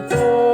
the.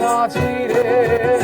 নাচি রে।